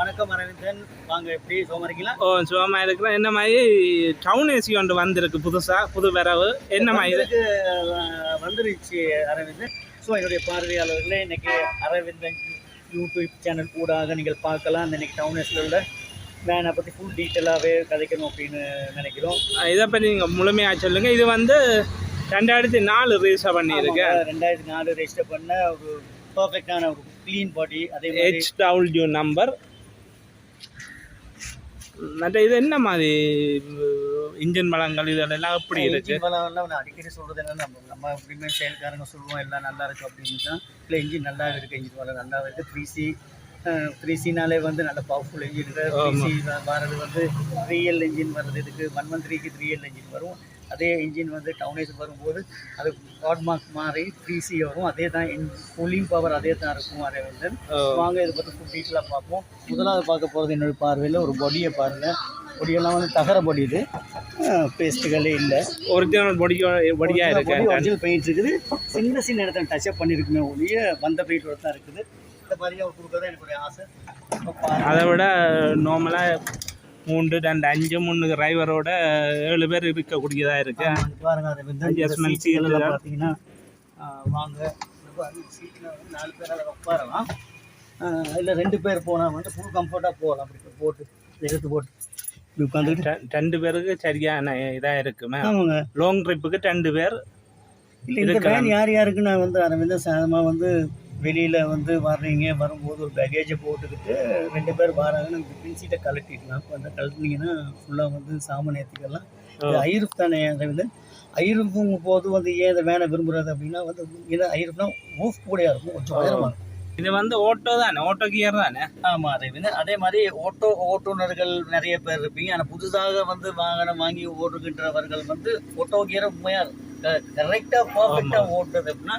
வணக்கம் அரவிந்தன். வாங்க எப்படி சோமா இருக்கீங்களா? ஓ சுகமாக இருக்கிறேன். என்ன மாதிரி டவுன் ஏசி ஒன்று வந்திருக்கு புதுசாக புது வரவு. என்ன மாதிரி வந்துருச்சு அரவிந்தன். ஸோ என்னுடைய பார்வையாளர்களே இன்னைக்கு அரவிந்தன் யூடியூப் சேனல் கூடாக நீங்கள் பார்க்கலாம். இன்னைக்கு டவுன் ஹவுஸில் உள்ள வேனை பற்றி ஃபுல் டீட்டெயிலாகவே கதைக்கணும் அப்படின்னு நினைக்கிறோம். இதை பற்றி நீங்கள் முழுமையாக சொல்லுங்கள் இது வந்து ரெண்டாயிரத்தி நாலு ரீசா பண்ணியிருக்கேன் ரெண்டாயிரத்தி நாலு ரெஜிஸ்டர் பண்ண ஒரு பர்ஃபெக்டான ஒரு க்ளீன் பாடி அதே ஹெச் டபிள்யூ நம்பர் மற்ற இது என்ன மாதிரி இன்ஜின் வளங்கள் இதெல்லாம் எப்படி இருக்கு? நான் அடிக்கடி சொல்றது என்னன்னா நம்ம நம்ம எப்படியுமே செயல்காரங்க சொல்லுவோம் எல்லாம் நல்லா இருக்கு அப்படின்னு தான் இல்லை இன்ஜின் நல்லா இருக்கு இன்ஜின் பலம் நல்லா இருக்கு. த்ரீ சி த்ரீ சினாலே வந்து நல்ல பவர்ஃபுல் இன்ஜின் இருக்கு. த்ரீ சி வர்றது வந்து த்ரீ எல் இன்ஜின் வர்றது இதுக்கு ஒன் ஒன் த்ரீக்கு த்ரீ எல் இன்ஜின் வரும். அதே இன்ஜின் வந்து டவுனேஜ் வரும்போது அது காட் மார்க் மாதிரி த்ரீ சி வரும். அதே தான் கூலிங் பவர் அதே தான் இருக்கும் அதே வந்து. வாங்க இதை பற்றி ஃபுல் டீட்டெயிலாக பார்ப்போம். முதலாவது பார்க்க போகிறது என்னோட பார்வையில் ஒரு பொடியை பாருங்கள் பொடியெல்லாம் வந்து தகர பொடி இது. பேஸ்ட்டுகளே இல்லை. ஒரிஜினல் பொடி பொடியாக இருக்கு? ஒரிஜினல் பெயிண்ட் இருக்குது. சின்ன சின்ன இடத்துல டச்சப் பண்ணியிருக்குமே ஒழிய வந்த பெயிண்டோட தான் இருக்குது. இந்த மாதிரி அவர் கொடுக்குறது எனக்கு ஒரு ஆசை. அதை விட நார்மலாக மூன்று ரெண்டு அஞ்சு மூணு டிரைவரோட ஏழு பேர் இருக்கக்கூடியதாக இருக்கு. ஆமா, இது பாருங்க எல்லாம் seat பார்த்தீங்கன்னா வாங்க. seatல வந்து நாலு பேர் அதில் உட்காரலாம். இல்லை ரெண்டு பேர் போனால் வந்து ஃபுல் கம்ஃபர்ட்டாக போகலாம். அப்படி போட்டு எடுத்து போட்டு. இப்படி உட்காந்துக்கிட்டு. ரெண்டு பேருக்கு சரியான இதாக இருக்குமே ஆமாங்க. லாங் ட்ரிப்புக்கு ரெண்டு பேர் இல்லை இந்த வேன் யார் யாருக்கு நான் வந்து அரவிந்த சாதமாக வந்து வெளியில் வந்து வர்றீங்க வரும்போது ஒரு பேகேஜை போட்டுக்கிட்டு ரெண்டு பேர் வராங்க நம்ம பின் சீட்டை கழட்டிக்கலாம் இப்போ அந்த கழட்டினீங்கன்னா ஃபுல்லாக வந்து சாமான் ஏற்றிக்கலாம் இது ஐருப் தானே அரவிந்த ஐருப்பும் போது வந்து ஏன் இந்த வேனை விரும்புறது அப்படின்னா வந்து ஏன்னா ஐருப்னா ஊஃப் கூடையாக இருக்கும் கொஞ்சம் உயரமாக இருக்கும். இது வந்து ஓட்டோ தானே ஓட்டோ கியர் தானே? ஆமாம் அரவிந்த் அதே மாதிரி ஓட்டோ ஓட்டுநர்கள் நிறைய பேர் இருப்பீங்க. ஆனால் புதுசாக வந்து வாகனம் வாங்கி ஓட்டுகின்றவர்கள் வந்து ஓட்டோ கியரை உண்மையாக கரெக்டாக பர்ஃபெக்டாக ஓட்டுறது அப்படின்னா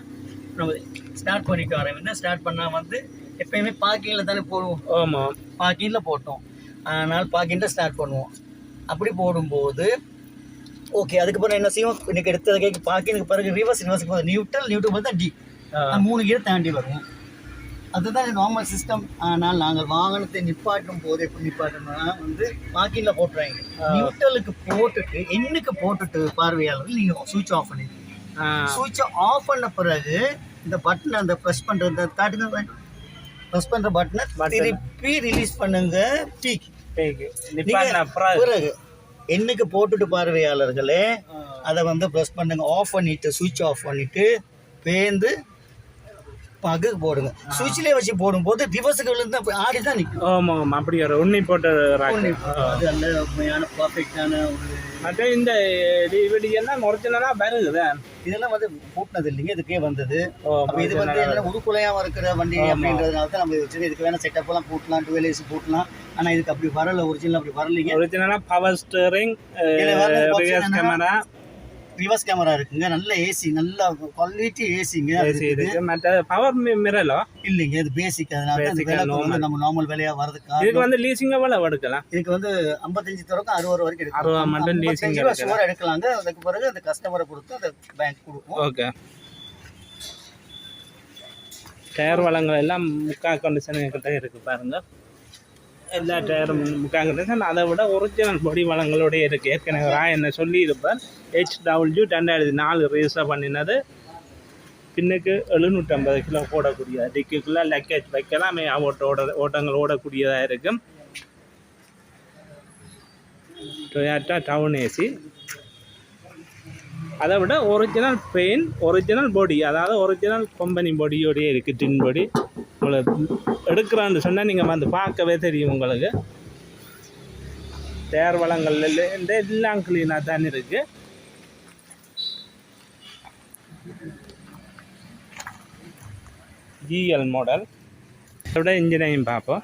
நம்ம ஸ்டார்ட் பண்ணிக்கோ அரவிந்த் ஸ்டார்ட் பண்ணால் வந்து எப்பயுமே பார்க்கிங்கில் தானே போடுவோம் ஆமாம் பார்க்கிங்கில் போட்டோம். அதனால் பார்க்கிங்கில் ஸ்டார்ட் பண்ணுவோம். அப்படி போடும்போது ஓகே அதுக்கப்புறம் என்ன செய்வோம்? இன்னைக்கு எடுத்ததுக்கு பார்க்கிங்க்கு பிறகு ரிவர்ஸ் ரிவர்ஸ் போகுது நியூட்ரல் நியூட்ரல் பார்த்தா டி மூணு கியர் தாண்டி வரும் அதுதான் நார்மல் சிஸ்டம் ஆனால் நாங்கள் வாகனத்தை நிப்பாட்டும் போது எப்படி நிப்பாட்டணும்னா வந்து வாக்கிங்கில் போட்டுறாங்க நியூட்ரலுக்கு போட்டுட்டு எண்ணுக்கு போட்டுட்டு பார்வையாளர்கள் நீங்கள் சுவிட்ச் ஆஃப் பண்ணிடுங்க சுவிட்சை ஆஃப் பண்ண பிறகு இந்த பட்டன் அந்த ப்ரெஸ் பண்ணுற இந்த காட்டுங்க ப்ரெஸ் பண்ணுற பட்டனை திருப்பி ரிலீஸ் பண்ணுங்க. டீக்கு பிறகு எண்ணுக்கு போட்டுட்டு பார்வையாளர்களே அதை வந்து ப்ரெஸ் பண்ணுங்க. ஆஃப் பண்ணிட்டு சுவிட்ச் ஆஃப் பண்ணிட்டு பேந்து பகுக்கு போடுங்க. சுவிட்ச்லேயே வச்சு போடும்போது ரிவர்ஸுக்கு விழுந்து ஆடி தான் நிற்கும் ஆமாம் ஆமாம். அப்படி உன்னி போட்ட. அது நல்ல உண்மையான பர்ஃபெக்டான ஒரு மற்ற இந்த டிவிடி எல்லாம் ஒரிஜினலாக வருகுதா இதெல்லாம் வந்து பூட்டினது இல்லைங்க இதுக்கே வந்தது. இது வந்து என்ன உருக்குலையாக இருக்கிற வண்டி அப்படின்றதுனால தான் நம்ம வச்சு இதுக்கு வேணால் செட்டப் எல்லாம் பூட்டலாம் டுவெல் ஏசி பூட்டலாம். ஆனால் இதுக்கு அப்படி வரல ஒரிஜினல் அப்படி வரலைங்க. ஒரிஜினலாக power steering camera reverse camera இருக்குங்க. நல்ல ஏசி நல்ல குவாலிட்டி ஏசிங்க மற்ற பவர் மிரலோ இல்லைங்க இது பேசிக் அதனால. வந்து நம்ம நார்மல் விலையா வரதுக்கு இதுக்கு வந்து லீசிங் எவ்வளோ எடுக்கலாம்? இதுக்கு வந்து ஐம்பத்தஞ்சு தொடக்கம் அறுபது வரைக்கும் எடுக்கலாம். அறுபது மட்டும். சுவர் எடுக்கலாங்க. அதுக்கு பிறகு அந்த கஸ்டமரை பொறுத்து அந்த பேங்க் கொடுக்கும் ஓகே டயர் வளங்கள் எல்லாம் முக்கா கண்டிஷன் கிட்ட இருக்கு பாருங்க. எல்லா டயரும் முக்கா அதை விட ஒரிஜினல் பொடி வளங்களோடய இருக்குது ஏற்கனவே ராய் என்ன சொல்லியிருப்பார். ஹெச் ரெண்டாயிரத்தி நாலு ரீஸாக பண்ணினது. பின்னுக்கு எழுநூற்றம்பது கிலோ போடக்கூடிய டிக்குக்குள்ளே லக்கேஜ் வைக்கலாம் ஓட்ட ஓட ஓட்டங்கள் ஓடக்கூடியதாக இருக்கும். டொயாட்டா டவுன் ஏசி அதை விட ஒரிஜினல் பெயின் ஒரிஜினல் பொடி அதாவது ஒரிஜினல் கம்பெனி பாடியோடய இருக்குது டின் பொடி உங்களை எடுக்கிறான்னு சொன்னால் நீங்கள் வந்து பார்க்கவே தெரியும் உங்களுக்கு. டயர் வளங்கள்ல எல்லாம் க்ளீனாக தான் இருக்குது ஜிஎல் மாடல் அதோட இன்ஜினையும் பார்ப்போம்.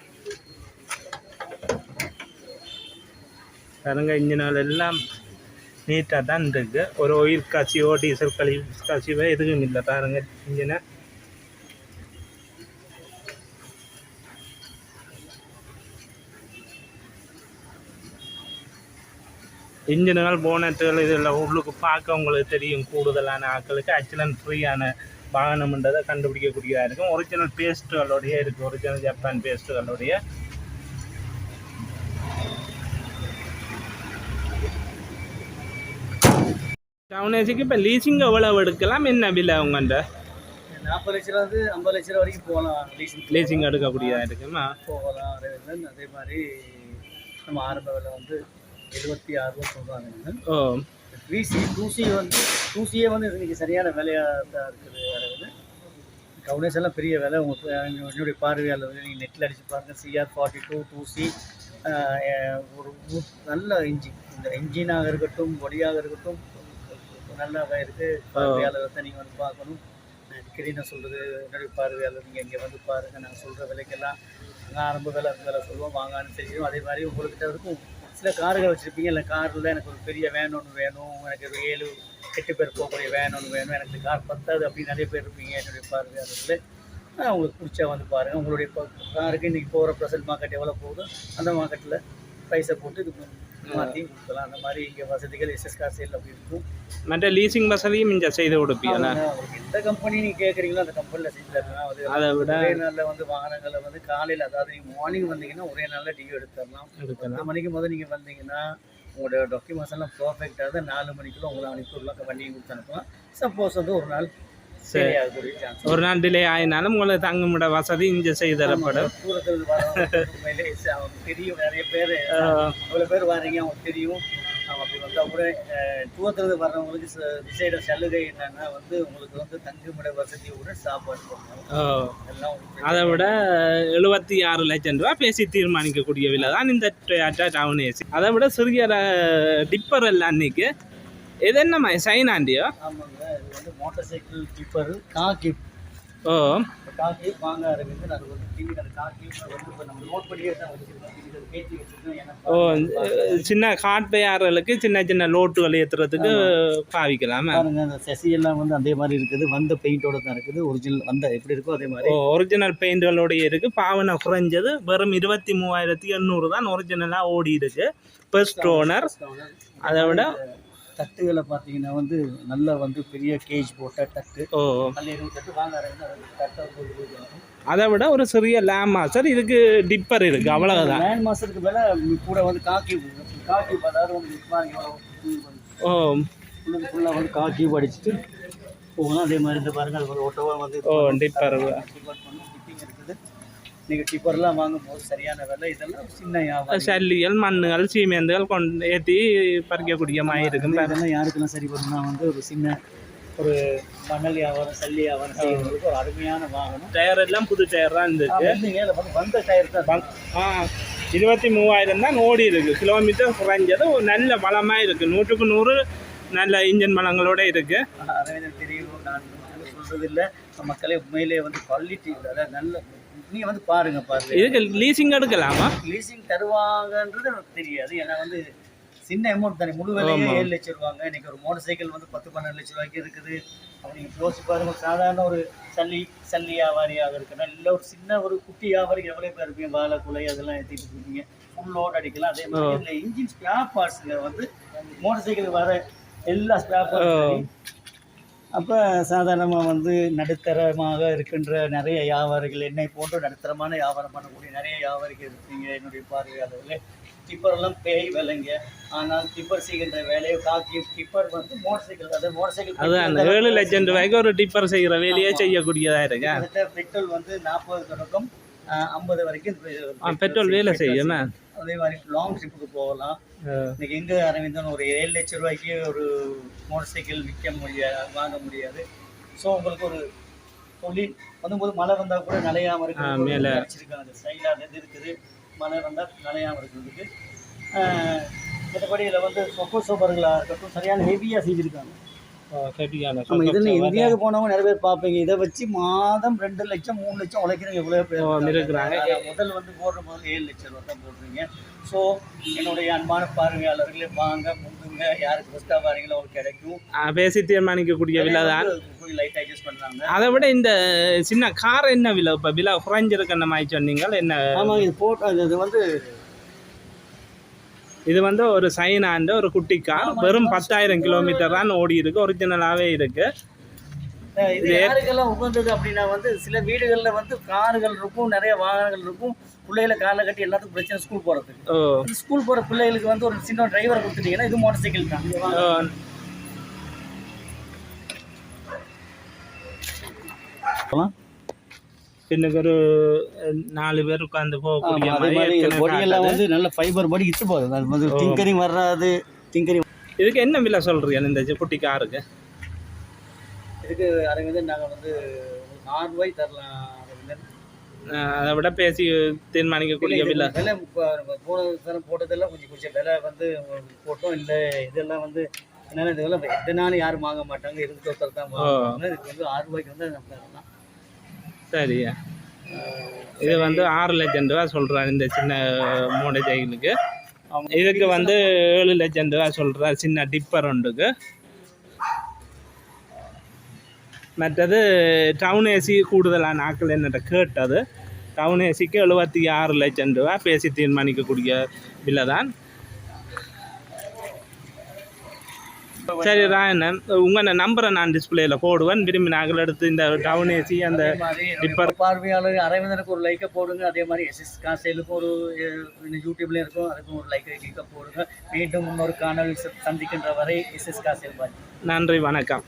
பாருங்க இன்ஜினால் எல்லாம் நீட்டாக தான் இருக்குது ஒரு ஒயில் காட்சியோ டீசல் கழி காட்சியோ எதுவும் இல்லை. பாருங்கள் இன்ஜினை இன்ஜின்கள் போனட்டுகள் இதில் உள்ளுக்கு பார்க்க உங்களுக்கு தெரியும். கூடுதலான ஆட்களுக்கு ஆக்சிடென்ட் ஃப்ரீயான வாகனம்ன்றதை கண்டுபிடிக்கக்கூடியதாக இருக்கும். ஒரிஜினல் பேஸ்ட்டுகளுடைய இருக்குது ஒரிஜினல் ஜப்பான் பேஸ்ட்டுகளுடைய டவுனேஜுக்கு இப்போ லீசிங் எவ்வளவு எடுக்கலாம்? என்ன விலை உங்கள்கிட்ட நாற்பது லட்ச வந்து ஐம்பது லட்ச வரைக்கும் போகலாம். லீசிங் லீசிங் எடுக்கக்கூடியதாக இருக்குமா? போகலாம். அதே மாதிரி நம்ம ஆரம்ப விலை வந்து எழுபத்தி ஆறு சொல்கிறாங்க oh three C two C வந்து டூ சியே வந்து இன்னைக்கு சரியான விலையாக தான் இருக்குது அரவிந்தன் கவுனேஸ் எல்லாம் பெரிய விலை. உங்கள் என்னுடைய பார்வையாளர் வந்து நீங்கள் நெட்டில் அடிச்சு பாருங்கள் CR forty two two C ஒரு நல்ல இன்ஜின் இந்த இன்ஜினாக இருக்கட்டும் பொடியாக இருக்கட்டும் நல்லாவே இருக்குது பார்வையாளரை நீங்கள் வந்து பார்க்கணும். அடிக்கடி நான் சொல்கிறது என்னுடைய பார்வையாளர் நீங்கள் இங்கே வந்து பாருங்கள் நாங்கள் சொல்கிற விலைக்கெல்லாம் நாங்கள் ஆரம்ப விலை அந்த விலை சொல்லுவோம். வாங்கன்னு தெரியும். அதே மாதிரி உங்கள்கிட்ட இருக்கும். சில கார்கள் வச்சுருப்பீங்க. இல்லை காரில் எனக்கு ஒரு பெரிய வேன் ஒன்று வேணும். எனக்கு ஒரு ஏழு எட்டு பேர் போகக்கூடிய வேன் ஒன்று வேணும். எனக்கு கார் பத்தாது அப்படின்னு நிறைய பேர் இருப்பீங்க. என்னுடைய பார்வையாளர்கள் ஆஹ் உங்களுக்கு பிடிச்சா வந்து பாருங்கள் உங்களுடைய இப்போ காருக்கு இன்றைக்கி போகிற ப்ரெசன்ட் மார்க்கெட் எவ்வளோ போகுதோ அந்த மார்க்கெட்டில் ப்ரைஸை போட்டு இது மாற்றி கொடுக்கலாம். அந்த மாதிரி இங்கே வசதிகள் எஸ்எஸ் கார் சேல் அப்படி இருக்கும். மற்ற லீசிங் வசதியும் இங்கே செய்து கொடுப்பீங்களா? எந்த கம்பெனி நீங்கள் கேட்குறீங்களோ அந்த கம்பெனியில் செஞ்சு தரலாம். அது அதை விட ஒரே நாளில் வந்து வாகனங்களை வந்து காலையில் அதாவது நீங்கள் மார்னிங் வந்தீங்கன்னா ஒரே நாளில் டிவி எடுத்துடலாம். பத்து மணிக்கு முதல் நீங்கள் வந்தீங்கன்னா உங்களோட டாக்குமெண்ட்ஸ் எல்லாம் பர்ஃபெக்டாக தான் நாலு மணிக்குள்ள உங்களை அனுப்பிவிடலாம். வண்டியை கொடுத்து அனுப்பலாம். சப்போஸ் வந்து ஒரு நாள் சரி. ஒரு நாள் டிலே ஆயினாலும் உங்களுக்கு தங்குமிட வசதி இங்கே செய்து தரப்படும். தெரியும் நிறைய பேர் அவ்வளோ பேர் வர்றீங்க அவங்களுக்கு தெரியும் அப்படி கூட அஹ், தூரத்துலேருந்து வர்றவங்களுக்கு விசேட சலுகை என்னன்னா வந்து உங்களுக்கு வந்து தங்குமிட வசதியோட சாப்பாடு அதை விட எழுபத்தி ஆறு லட்சம் ரூபா பேசி தீர்மானிக்கக்கூடிய விலை தான் இந்த டொயாட்டா டவுன் ஏசி அதை விட சிறிய டிப்பர் எல்லாம் அன்னைக்கு. இது என்னம்மா சைனாண்டியோ ஆமாங்க இது வந்து மோட்டார் சைக்கிள் கீப்பர் கா கீப் ஓ. கா கீப் வாங்க இருக்குது அது வந்து டிவி அந்த கா கீப் வந்து இப்போ நம்ம நோட் பண்ணியே தான் வச்சுருக்கோம். டிவி கேட்டி வச்சுருக்கோம். ஏன்னா ஓ சின்ன காட்டையார்களுக்கு சின்ன சின்ன லோட்டுகள் ஏற்றுறதுக்கு பாவிக்கலாமா. பாருங்க அந்த செசி எல்லாம் வந்து அதே மாதிரி இருக்குது. வந்த பெயிண்டோட தான் இருக்குது. ஒரிஜினல் வந்த எப்படி இருக்கோ அதே மாதிரி. ஓ ஒரிஜினல் பெயிண்டுகளோடய இருக்கு. பாவனை குறைஞ்சது. வெறும் இருபத்தி மூவாயிரத்தி எண்ணூறு தான் ஒரிஜினலாக ஓடி இருக்கு பெஸ்ட் ஓனர் அதை விட தட்டுகளை பார்த்தீங்கன்னா வந்து நல்லா வந்து பெரிய கேஜ் போட்ட தட்டு. ஓ. நல்ல வாங்க. அதை விட ஒரு சிறிய லேமா சார் இதுக்கு டிப்பர் இருக்கு அவ்வளவுதான். லேண்ட் மாஸ்டருக்கு மேலே கூட வந்து காக்கி காக்கி அதாவது ஓ. ஃபுல்லாக வந்து காக்கி படிச்சுட்டு போகணும். அதே மாதிரி இந்த பாருங்க அது ஒரு ஓட்டோவாக வந்து ஓ டிப்பர் டிப்பர் பண்ணி டிப்பிங் இருக்குது நீங்கள் டிப்பர்லாம் வாங்கும்போது சரியான விலை இதெல்லாம் சின்ன சல்லிகள் மண்ணுகள் சீமேந்துகள் கொண்டு ஏற்றி பறிக்கக்கூடிய மாதிரி இருக்கும். இதெல்லாம் யாருக்கெல்லாம் சரி பண்ணணும்னா வந்து ஒரு சின்ன ஒரு மணல் வியாபாரம் சல்லி வியாபாரம் செய்யறதுக்கு ஒரு அருமையான வாகனம். டயர் எல்லாம் புது டயர் தான் இல்லை வந்து டயர் தான். ஆ இருபத்தி மூவாயிரம் தான் ஓடி இருக்கு. கிலோமீட்டர் குறைஞ்சது ஒரு நல்ல பலமாக இருக்கு. நூற்றுக்கு நூறு நல்ல இன்ஜின் பலங்களோட இருக்கு. அதை எனக்கு தெரியும் நான் மக்களே உண்மையிலே வந்து குவாலிட்டி நல்ல நீங்கள் வந்து பாருங்க பாருங்க. இதுக்கு லீசிங் எடுக்கலாமா? லீசிங் தருவாங்கன்றது எனக்கு தெரியாது. ஏன்னா வந்து சின்ன அமௌண்ட் தானே. முழு விலையே ஏழு லட்சம் ரூபாங்க. இன்னைக்கு ஒரு மோட்டர் சைக்கிள் வந்து பத்து பன்னெண்டு லட்சம் ரூபாய்க்கு இருக்குது. அப்போ நீங்கள் யோசிச்சு பாருங்க சாதாரண ஒரு சல்லி சல்லி வியாபாரியாக இருக்குன்னா இல்லை ஒரு சின்ன ஒரு குட்டி வியாபாரிக்கு எவ்வளோ பேர் இருப்பீங்க? வாழை குலை அதெல்லாம் ஏற்றிட்டு இருக்கீங்க. ஃபுல் லோட் அடிக்கலாம். அதே மாதிரி இதில் இன்ஜின் ஸ்பேர் பார்ட்ஸுங்க வந்து மோட்டர் சைக்கிள் வர எல்லா ஸ்பேர் பார்ட்ஸ் அப்போ சாதாரணமாக வந்து நடுத்தரமாக இருக்கின்ற நிறைய வியாபாரிகள் என்னை போன்று நடுத்தரமான வியாபாரம் பண்ணக்கூடிய நிறைய வியாபாரிகள் இருக்கீங்க என்னுடைய பார்வையாளர்களே. டிப்பர்லாம் பேய் விலைங்க. ஆனால் டிப்பர் செய்கின்ற வேலையை காக்கி டிப்பர் வந்து மோட்டர் சைக்கிள் அதாவது மோட்டர் சைக்கிள் அது அந்த ஏழு லட்சம் ரூபாய்க்கு ஒரு டிப்பர் செய்கிற வேலையே செய்யக்கூடியதா இருக்கு? பெட்ரோல் வந்து நாற்பது தொடக்கம் ஐம்பது வரைக்கும் பெட்ரோல் வேலை செய்யுமா அதே மாதிரி லாங் ட்ரிப்புக்கு போகலாம். இன்னைக்கு எங்க அரவிந்தன் ஒரு ஏழு லட்சம் ரூபாய்க்கு ஒரு மோட்டார் சைக்கிள் விற்க முடியாது வாங்க முடியாது. ஸோ உங்களுக்கு ஒரு தொழில் வந்தும்போது மழை வந்தா கூட மேல. வச்சிருக்காங்க சைடாக இது இருக்குது. மழை வந்தா நனையாம இருக்கிறதுக்கு. மற்றபடி இதில் வந்து சொப்பு சோபர்களாக இருக்கட்டும் சரியான ஹெவியாக செஞ்சுருக்காங்க. சரியான இந்தியாவுக்கு போனவங்க நிறைய பேர் பார்ப்பீங்க. இதை வச்சு மாதம் ரெண்டு லட்சம் மூணு லட்சம் உழைக்கிறவங்க எவ்வளோ பேர். இருக்கிறாங்க. முதல் வந்து போடுற முதல் ஏழு லட்சம் ரூபா தான் போடுறீங்க ஸோ என்னுடைய அன்பான பார்வையாளர்களே வாங்க முந்துங்க யாருக்கு ஃபஸ்ட்டாக பாருங்களோ அவங்களுக்கு கிடைக்கும். பேசி தீர்மானிக்கக்கூடிய விலை தான். லைட் அட்ஜஸ்ட் பண்ணாங்க அதை விட இந்த சின்ன கார் என்ன விலை? இப்போ விலை குறைஞ்சிருக்கிற மாதிரி சொன்னீங்க என்ன? ஆமாம் இது போட்டோ இது வந்து இது வந்து ஒரு சைனாண்டு ஒரு குட்டி கார் வெறும் பத்தாயிரம் கிலோமீட்டர் தான் ஓடி இருக்கு. ஒரிஜினலாகவே இருக்கு. இது யாருக்கெல்லாம் உகந்தது அப்படின்னா வந்து சில வீடுகளில் வந்து கார்கள் இருக்கும் நிறைய வாகனங்கள் இருக்கும். பிள்ளைகளை காலை கட்டி எல்லாத்துக்கும் பிரச்சனை ஸ்கூல் போகிறதுக்கு ஸ்கூல் போகிற பிள்ளைகளுக்கு வந்து ஒரு சின்ன டிரைவர் கொடுத்துட்டீங்கன்னா இது மோட்டர் சைக்கிள் தான். Huh? பின்னுக்கு ஒரு நாலு பேர் உட்காந்து போகக்கூடிய பொடியெல்லாம். வந்து நல்ல ஃபைபர் படி இட்டு போகுது. அது வந்து திங்கரிங் வராது திங்கரிங் இதுக்கு என்ன விலை சொல்றீங்க இந்த குட்டி காருக்கு? இதுக்கு அதை வந்து நாங்கள் வந்து ஆறு ரூபாய் தரலாம் அதை விட பேசி தீர்மானிக்கக்கூடிய விலை. விலை இப்ப போன தரம் போட்டதெல்லாம் கொஞ்சம் கொஞ்சம் விலை வந்து போட்டோம். இல்லை இதெல்லாம் வந்து என்னால் இதெல்லாம் எத்தனாலும் யாரும் வாங்க மாட்டாங்க இருந்து தான் வாங்குவாங்க இதுக்கு வந்து ஆறு ரூபாய்க்கு வந்து நம்ம தரலாம். சரியா இது வந்து ஆறு லட்சம் ரூபா சொல்கிறார் இந்த சின்ன மூடை சைக்கிளுக்கு இதுக்கு வந்து ஏழு லட்சம் ரூபா சொல்கிறார் சின்ன டிப்பர் ஒன்றுக்கு. மற்றது டவுன் ஏசி கூடுதலான ஆட்கள் என்னட்ட கேட்டது. டவுன் ஏசிக்கு எழுபத்தி ஆறு லட்சம் ரூபா பேசி தீர்மானிக்கக்கூடிய விலை தான் சரி ராயண்ணன் உங்கள் நம்பரை நான் டிஸ்பிளேயில் போடுவேன். விரும்பி நாங்கள் எடுத்து இந்த டவுன் ஏசி அந்த என்னுடைய பார்வையாளர் அரவிந்தனுக்கு ஒரு லைக்கை போடுங்க. அதே மாதிரி எஸ்எஸ் காசேலுக்கும் ஒரு யூடியூப்ல இருக்கும். அதுக்கும் ஒரு லைக்கை கிளிக்கை போடுங்க. மீண்டும் இன்னொரு காணொலி சந்திக்கின்ற வரை எஸ்எஸ் காசேல் நன்றி வணக்கம்.